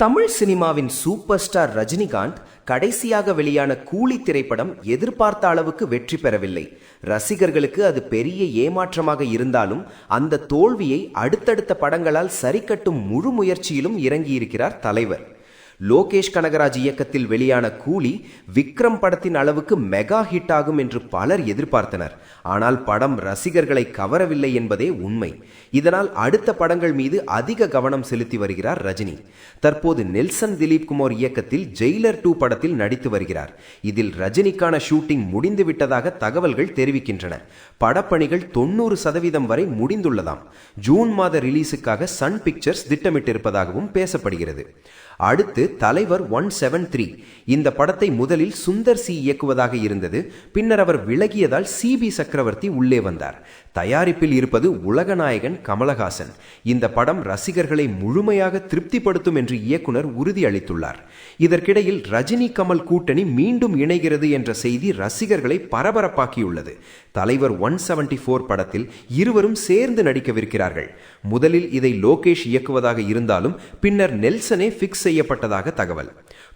தமிழ் சினிமாவின் super star Rajinikanth கடைசியாக வெளியான கூலி திரைப்படம் எதிர்பார்த்த அளவுக்கு வெற்றி பெறவில்லை. ரசிகர்களுக்கு அது பெரிய ஏமாற்றமாக இருந்தாலும் அந்த தோல்வியை அடுத்தடுத்த படங்களால் சரிக்கட்டும் முழு முயற்சியிலும் இறங்கியிருக்கிறார் தலைவர். லோகேஷ் கனகராஜ் இயக்கத்தில் வெளியான கூலி விக்ரம் படத்தின் அளவுக்கு மெகா ஹிட் ஆகும் என்று பலர் எதிர்பார்த்தனர். ஆனால் படம் ரசிகர்களை கவரவில்லை என்பதே உண்மை. இதனால் அடுத்த படங்கள் மீது அதிக கவனம் செலுத்தி வருகிறார் ரஜினி. தற்போது நெல்சன் திலீப் குமார் இயக்கத்தில் ஜெயிலர் டூ படத்தில் நடித்து வருகிறார். இதில் ரஜினிக்கான ஷூட்டிங் முடிந்துவிட்டதாக தகவல்கள் தெரிவிக்கின்றன. படப்பணிகள் தொண்ணூறு சதவீதம் வரை முடிந்துள்ளதாம். ஜூன் மாத ரிலீஸுக்காக சன் பிக்சர்ஸ் திட்டமிட்டிருப்பதாகவும் பேசப்படுகிறது. அடுத்து தலைவர் ஒன் செவன் த்ரீ. இந்த படத்தை முதலில் சுந்தர் சி இயக்குவதாக இருந்தது பின்னர் அவர் விலகியதால் சிபி சக்கரவர்த்தி உள்ளே வந்தார். தயாரிப்பில் இருப்பது உலகநாயகன் கமலஹாசன். இந்த படம் ரசிகர்களை முழுமையாக திருப்திப்படுத்தும் என்று இயக்குனர் உறுதியளித்துள்ளார். இதற்கிடையில் ரஜினி கமல் கூட்டணி மீண்டும் இணைகிறது என்ற செய்தி ரசிகர்களை பரபரப்பாக்கியுள்ளது. தலைவர் ஒன் செவன்டி ஃபோர் படத்தில் இருவரும் சேர்ந்து நடிக்கவிருக்கிறார்கள். முதலில் இதை லோகேஷ் இயக்குவதாக இருந்தாலும் பின்னர் நெல்சனே ஃபிக்ஸ் செய்யப்பட்டதாக தகவல்.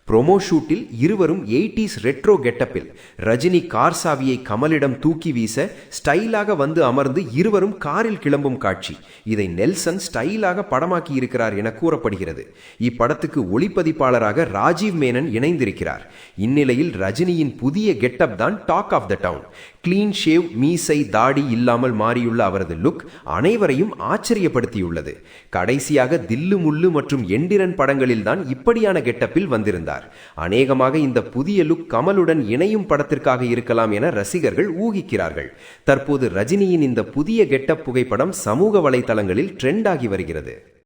ப்ரொமோ ஷூட்டில் இருவரும் எயிட்டிஸ் ரெட்ரோ கெட்டப்பில் ரஜினி கார் சாவியை கமலிடம் தூக்கி வீச ஸ்டைலாக வந்து அமர்ந்து இருவரும் காரில் கிளம்பும் காட்சி இதை நெல்சன் ஸ்டைலாக படமாக்கி இருக்கிறார் என கூறப்படுகிறது இப்படத்துக்கு ஒளிப்பதிப்பாளராக ராஜீவ் மேனன் இணைந்திருக்கிறார் இந்நிலையில் ரஜினியின் புதிய கெட்டப் தான் talk of the town clean shave மீசை தாடி இல்லாமல் மாறியுள்ள அவரது லுக் அனைவரையும் ஆச்சரியப்படுத்தியுள்ளது கடைசியாக தில்லு முள்ளு மற்றும் எண்டிரன் படங்களில் தான் இப்படியான கெட்டப்பில் வந்திருந்தார் அநேகமாக இந்த புதிய லுக் கமலுடன் இணையும் படத்திற்காக இருக்கலாம் என ரசிகர்கள் ஊகிக்கிறார்கள். தற்போது ரஜினியின் இந்த புதிய கெட்டப் புகைப்படம் சமூக வலைதளங்களில் ட்ரெண்ட் ஆகி வருகிறது.